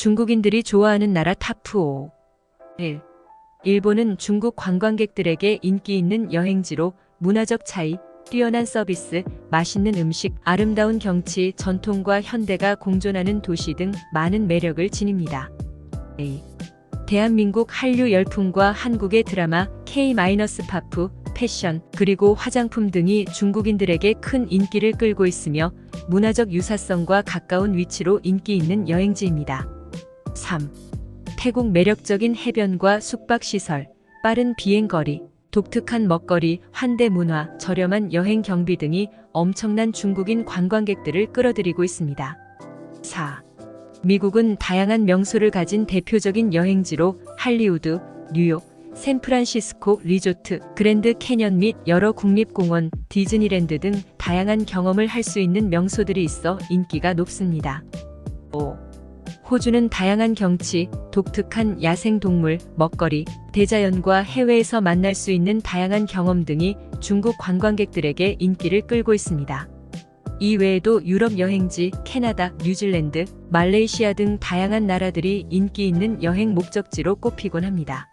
중국인들이 좋아하는 나라 탑5 1. 일본은 중국 관광객들에게 인기 있는 여행지로 문화적 차이, 뛰어난 서비스, 맛있는 음식, 아름다운 경치, 전통과 현대가 공존하는 도시 등 많은 매력을 지닙니다. A. 대한민국 한류 열풍과 한국의 드라마 K-파프, 패션, 그리고 화장품 등이 중국인들에게 큰 인기를 끌고 있으며 문화적 유사성과 가까운 위치로 인기 있는 여행지입니다. 3. 태국 매력적인 해변과 숙박시설, 빠른 비행거리, 독특한 먹거리, 환대 문화, 저렴한 여행 경비 등이 엄청난 중국인 관광객들을 끌어들이고 있습니다. 4. 미국은 다양한 명소를 가진 대표적인 여행지로 할리우드, 뉴욕, 샌프란시스코 리조트, 그랜드 캐년 및 여러 국립공원, 디즈니랜드 등 다양한 경험을 할 수 있는 명소들이 있어 인기가 높습니다. 5. 호주는 다양한 경치, 독특한 야생동물, 먹거리, 대자연과 해외에서 만날 수 있는 다양한 경험 등이 중국 관광객들에게 인기를 끌고 있습니다. 이 외에도 유럽 여행지, 캐나다, 뉴질랜드, 말레이시아 등 다양한 나라들이 인기 있는 여행 목적지로 꼽히곤 합니다.